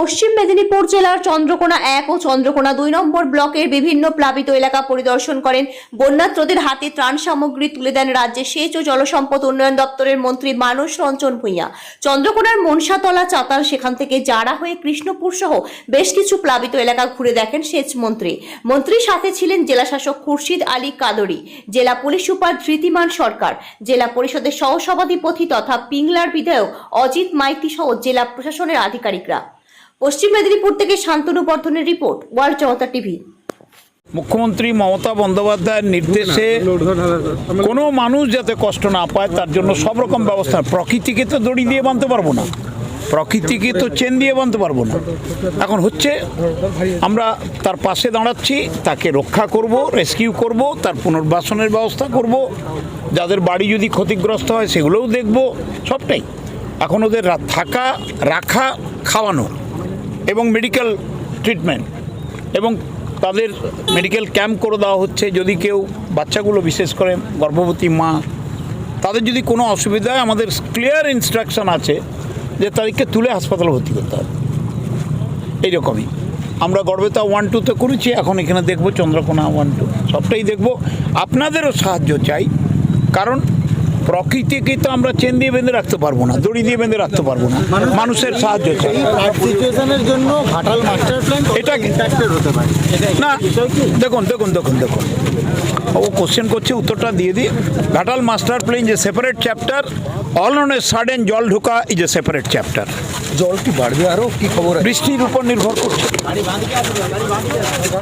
পশ্চিম মেদিনীপুর জেলার চন্দ্রকোনা এক ও চন্দ্রকোনা দুই নম্বর ব্লকের বিভিন্ন প্লাবিত এলাকা পরিদর্শন করেন। বন্যাত্রদের হাতে ত্রাণ সামগ্রী তুলে দেন রাজ্যের সেচ ও জলসম্পদ উন্নয়ন দপ্তরের মন্ত্রী মানস রঞ্জন ভূঁইয়া। চন্দ্রকোনার মনসাতলা, চাতাল সেখান থেকে জাড়া হয়ে কৃষ্ণপুর সহ বেশ কিছু প্লাবিত এলাকা ঘুরে দেখেন সেচ মন্ত্রী। মন্ত্রীর সাথে ছিলেন জেলাশাসক খুরশিদ আলী কাদরি, জেলা পুলিশ সুপার ধৃতিমান সরকার, জেলা পরিষদের সহসভাধিপতি তথা পিংলার বিধায়ক অজিত মাইতি সহ জেলা প্রশাসনের আধিকারিকরা। পশ্চিম মেদিনীপুর থেকে শান্তনু বর্ধনের রিপোর্ট, ওয়ার্ল্ড জনতা টিভি। মুখ্যমন্ত্রী মমতা বন্দ্যোপাধ্যায়ের নির্দেশে কোনো মানুষ যাতে কষ্ট না পায়, তার জন্য সব রকম ব্যবস্থা। প্রকৃতিকে তো দড়ি দিয়ে বাঁধতে পারব না। প্রকৃতিকে তো চেন দিয়ে বাঁধতে পারব না। এখন হচ্ছে, আমরা তার পাশে দাঁড়াচ্ছি, তাকে রক্ষা করব, রেস্কিউ করব, তার পুনর্বাসনের ব্যবস্থা করব। যাদের বাড়ি যদি ক্ষতিগ্রস্ত হয়, সেগুলোও দেখব, সবটাই। এখন ওদের থাকা, রাখা, খাওয়ানো। এবং মেডিকেল ট্রিটমেন্ট এবং তাদের মেডিকেল ক্যাম্প করে দেওয়া হচ্ছে যদি কেউ বাচ্চাগুলো বিশেষ করে গর্ভবতী মা, তাদের যদি কোনো অসুবিধা হয় আমাদের ক্লিয়ার ইনস্ট্রাকশন আছে যে তাদেরকে তুলে হাসপাতালে ভর্তি করতে হবে। এইরকমই। আমরা গর্বেতা ওয়ান টুতে করেছি, এখন এখানে দেখব চন্দ্রকোনা ওয়ান টু সবটাই দেখব। আপনাদেরও সাহায্য চাই, কারণ প্রকৃতিকে তো আমরা চেন দিয়ে বেঁধে রাখতে পারব না দড়ি দিয়ে বেঁধে রাখতে পারব না। মানুষের সাহায্য চাই। সিচুয়েশনের জন্য ঘাটাল মাস্টার প্ল্যান এটা না দেখুন দেখুন দেখুন দেখুন। ও কোশ্চেন করছে উত্তরটা দিয়ে দিই। ঘাটাল মাস্টার প্লেন যে separate chapter all on a sudden জল ঢোকা ইজ এ সেপারেট চ্যাপ্টার জল কি বাড়বে আরও কি খবর বৃষ্টির উপর নির্ভর করছে।